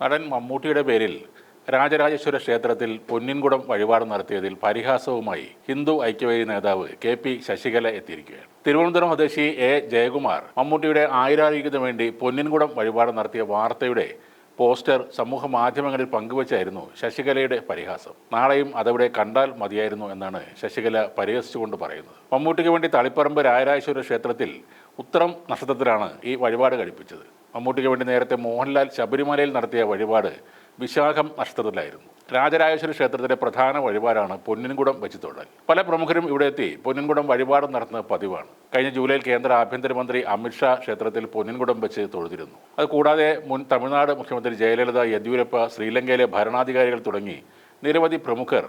നടൻ മമ്മൂട്ടിയുടെ പേരിൽ രാജരാജേശ്വര ക്ഷേത്രത്തിൽ പൊന്നിൻകുടം വഴിപാട് നടത്തിയതിൽ പരിഹാസവുമായി ഹിന്ദു ഐക്യവേദി നേതാവ് കെ പി ശശികല എത്തിയിരിക്കുകയാണ്. തിരുവനന്തപുരം സ്വദേശി എ ജയകുമാർ മമ്മൂട്ടിയുടെ ആയിരാരോഗ്യത്തിന് വേണ്ടി പൊന്നിൻകുടം വഴിപാട് നടത്തിയ വാർത്തയുടെ പോസ്റ്റർ സമൂഹ മാധ്യമങ്ങളിൽ പങ്കുവച്ചായിരുന്നു ശശികലയുടെ പരിഹാസം. നാളെയും അതവിടെ കണ്ടാൽ മതിയായിരുന്നു എന്നാണ് ശശികല പരിഹസിച്ചുകൊണ്ട് പറയുന്നത്. മമ്മൂട്ടിക്ക് വേണ്ടി തളിപ്പറമ്പ് രാജരാജേശ്വര ക്ഷേത്രത്തിൽ ഉത്തരം നക്ഷത്രത്തിലാണ് ഈ വഴിപാട് കഴിപ്പിച്ചത്. മമ്മൂട്ടിക്ക് വേണ്ടി നേരത്തെ മോഹൻലാൽ ശബരിമലയിൽ നടത്തിയ വഴിപാട് വിശാഖം നക്ഷത്രത്തിലായിരുന്നു. രാജരാജേശ്വര ക്ഷേത്രത്തിലെ പ്രധാന വഴിപാടാണ് പൊന്നിൻകുടം വെച്ച് തൊഴൽ പല പ്രമുഖരും ഇവിടെ എത്തി പൊന്നിൻകുടം വഴിപാട് നടത്തുന്നത് പതിവാണ്. കഴിഞ്ഞ ജൂലൈയിൽ കേന്ദ്ര ആഭ്യന്തരമന്ത്രി അമിത്ഷാ ക്ഷേത്രത്തിൽ പൊന്നിൻകുടം വെച്ച് തൊഴുതിരുന്നു. അതുകൂടാതെ മുൻ തമിഴ്നാട് മുഖ്യമന്ത്രി ജയലളിത യെദ്യൂരപ്പ ശ്രീലങ്കയിലെ ഭരണാധികാരികൾ തുടങ്ങി നിരവധി പ്രമുഖർ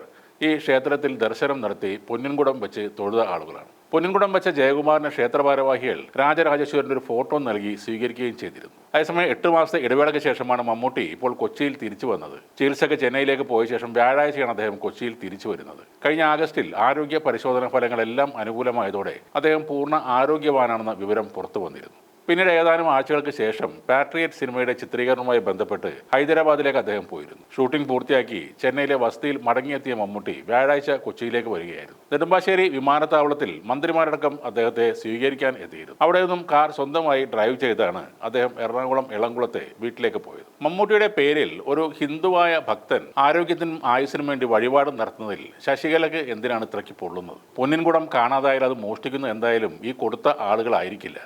ഈ ക്ഷേത്രത്തിൽ ദർശനം നടത്തി പൊന്നിൻകുടം വെച്ച് തൊഴുത ആളുകളാണ്. പൊന്നിൻകുടം വെച്ച ജയകുമാറിന് ക്ഷേത്ര ഭാരവാഹികൾ രാജരാജേശ്വരന്റെ ഒരു ഫോട്ടോ നൽകി സ്വീകരിക്കുകയും ചെയ്തിരുന്നു. അതേസമയം എട്ട് മാസത്തെ ഇടവേളയ്ക്ക് ശേഷമാണ് മമ്മൂട്ടി ഇപ്പോൾ കൊച്ചിയിൽ തിരിച്ചു വന്നത്. ചികിത്സയ്ക്ക് ചെന്നൈയിലേക്ക് പോയ ശേഷം വ്യാഴാഴ്ചയാണ് അദ്ദേഹം കൊച്ചിയിൽ തിരിച്ചു വരുന്നത്. കഴിഞ്ഞ ആഗസ്റ്റിൽ ആരോഗ്യ പരിശോധനാ ഫലങ്ങളെല്ലാം അനുകൂലമായതോടെ അദ്ദേഹം പൂർണ ആരോഗ്യവാനാണെന്ന വിവരം പുറത്തു വന്നിരുന്നു. പിന്നീട് ഏതാനും ആഴ്ചകൾക്ക് ശേഷം പാട്രിയറ്റ് സിനിമയുടെ ചിത്രീകരണവുമായി ബന്ധപ്പെട്ട് ഹൈദരാബാദിലേക്ക് അദ്ദേഹം പോയിരുന്നു. ഷൂട്ടിംഗ് പൂർത്തിയാക്കി ചെന്നൈയിലെ വസതിയിൽ മടങ്ങിയെത്തിയ മമ്മൂട്ടി വ്യാഴാഴ്ച കൊച്ചിയിലേക്ക് വരികയായിരുന്നു. നെടുമ്പാശ്ശേരി വിമാനത്താവളത്തിൽ മന്ത്രിമാരടക്കം അദ്ദേഹത്തെ സ്വീകരിക്കാൻ എത്തിയിരുന്നു. അവിടെ നിന്നും കാർ സ്വന്തമായി ഡ്രൈവ് ചെയ്താണ് അദ്ദേഹം എറണാകുളം ഇളംകുളത്തെ വീട്ടിലേക്ക് പോയത്. മമ്മൂട്ടിയുടെ പേരിൽ ഒരു ഹിന്ദുവായ ഭക്തൻ ആരോഗ്യത്തിനും ആയുസിനും വേണ്ടി വഴിപാട് നടത്തുന്നതിൽ ശശികലക്ക് എന്തിനാണ് ഇത്രയ്ക്ക് പൊള്ളുന്നത്? പൊന്നിൻകുടം കാണാതായാലും അത് മോഷ്ടിക്കുന്നു എന്തായാലും ഈ കൊടുത്ത ആളുകളായിരിക്കില്ല.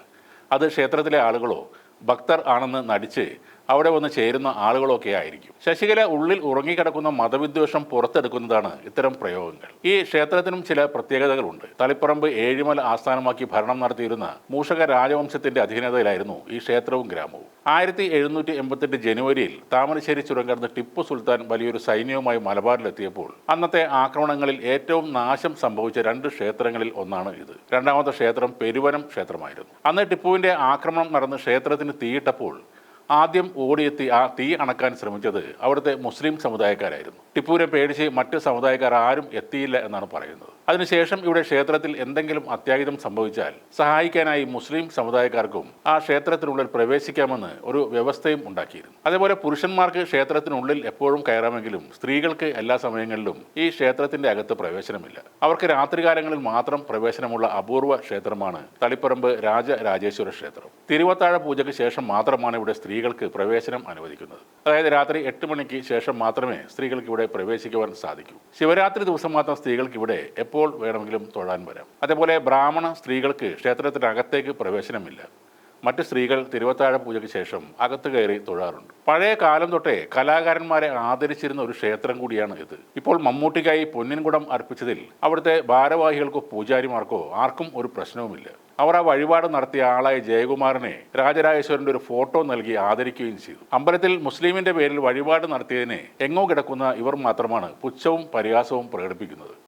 അത് ക്ഷേത്രത്തിലെ ആളുകളോ ഭക്തർ ആണെന്ന് നടിച്ച് അവിടെ വന്ന് ചേരുന്ന ആളുകളൊക്കെ ആയിരിക്കും. ശശികല ഉള്ളിൽ ഉറങ്ങിക്കിടക്കുന്ന മതവിദ്വേഷം പുറത്തെടുക്കുന്നതാണ് ഇത്തരം പ്രയോഗങ്ങൾ. ഈ ക്ഷേത്രത്തിനും ചില പ്രത്യേകതകളുണ്ട്. തളിപ്പറമ്പ് ഏഴിമല ആസ്ഥാനമാക്കി ഭരണം നടത്തിയിരുന്ന മൂഷക രാജവംശത്തിന്റെ അധീനതയിലായിരുന്നു ഈ ക്ഷേത്രവും ഗ്രാമവും. ആയിരത്തി എഴുന്നൂറ്റി എൺപത്തെട്ട് ജനുവരിയിൽ താമരശ്ശേരി ചുരം കടന്ന് ടിപ്പു സുൽത്താൻ വലിയൊരു സൈന്യവുമായി മലബാറിലെത്തിയപ്പോൾ അന്നത്തെ ആക്രമണങ്ങളിൽ ഏറ്റവും നാശം സംഭവിച്ച രണ്ട് ക്ഷേത്രങ്ങളിൽ ഒന്നാണ് ഇത്. രണ്ടാമത്തെ ക്ഷേത്രം പെരുവനം ക്ഷേത്രമായിരുന്നു. അന്ന് ടിപ്പുവിന്റെ ആക്രമണം നടന്ന് ക്ഷേത്രത്തിന് തീയിട്ടപ്പോൾ ആദ്യം ഓടിയെത്തി ആ തീ അണക്കാൻ ശ്രമിച്ചത് അവിടുത്തെ മുസ്ലിം സമുദായക്കാരായിരുന്നു. ടിപ്പുവിനെ പേടിച്ച് മറ്റ് സമുദായക്കാർ ആരും എത്തിയില്ല എന്നാണ് പറയുന്നത്. അതിനുശേഷം ഇവിടെ ക്ഷേത്രത്തിൽ എന്തെങ്കിലും അത്യാഹിതം സംഭവിച്ചാൽ സഹായിക്കാനായി മുസ്ലിം സമുദായക്കാർക്കും ആ ക്ഷേത്രത്തിനുള്ളിൽ പ്രവേശിക്കാമെന്ന് ഒരു വ്യവസ്ഥയും ഉണ്ടാക്കിയിരുന്നു. അതേപോലെ പുരുഷന്മാർക്ക് ക്ഷേത്രത്തിനുള്ളിൽ എപ്പോഴും കയറാമെങ്കിലും സ്ത്രീകൾക്ക് എല്ലാ സമയങ്ങളിലും ഈ ക്ഷേത്രത്തിന്റെ അകത്ത് പ്രവേശനമില്ല. അവർക്ക് രാത്രികാലങ്ങളിൽ മാത്രം പ്രവേശനമുള്ള അപൂർവ ക്ഷേത്രമാണ് തളിപ്പറമ്പ് രാജ രാജേശ്വര ക്ഷേത്രം. തിരുവത്താഴ പൂജയ്ക്ക് ശേഷം മാത്രമാണ് ഇവിടെ സ്ത്രീകൾക്ക് പ്രവേശനം അനുവദിക്കുന്നത്. അതായത് രാത്രി എട്ട് മണിക്ക് ശേഷം മാത്രമേ സ്ത്രീകൾക്ക് ഇവിടെ പ്രവേശിക്കുവാൻ സാധിക്കൂ. ശിവരാത്രി ദിവസം മാത്രം സ്ത്രീകൾക്ക് ഇവിടെ എപ്പോൾ വേണമെങ്കിലും തൊഴാൻ വരാം. അതേപോലെ ബ്രാഹ്മണ സ്ത്രീകൾക്ക് ക്ഷേത്രത്തിനകത്തേക്ക് പ്രവേശനമില്ല. മറ്റ് സ്ത്രീകൾ തിരുവത്താഴ പൂജയ്ക്ക് ശേഷം അകത്ത് കയറി തൊഴാറുണ്ട്. പഴയ കാലം തൊട്ടേ കലാകാരന്മാരെ ആദരിച്ചിരുന്ന ഒരു ക്ഷേത്രം കൂടിയാണ് ഇത്. ഇപ്പോൾ മമ്മൂട്ടിക്കായി പൊന്നിൻകുടം അർപ്പിച്ചതിൽ അവിടുത്തെ ഭാരവാഹികൾക്കോ പൂജാരിമാർക്കോ ആർക്കും ഒരു പ്രശ്നവുമില്ല. അവർ ആ വഴിപാട് നടത്തിയ ആളായ ജയകുമാറിനെ രാജരാജേശ്വരന്റെ ഒരു ഫോട്ടോ നൽകി ആദരിക്കുകയും ചെയ്തു. അമ്പലത്തിൽ മുസ്ലിമിന്റെ പേരിൽ വഴിപാട് നടത്തിയതിനെ എങ്ങോ കിടക്കുന്ന ഇവർ മാത്രമാണ് പുച്ഛവും പരിഹാസവും പ്രകടിപ്പിക്കുന്നത്.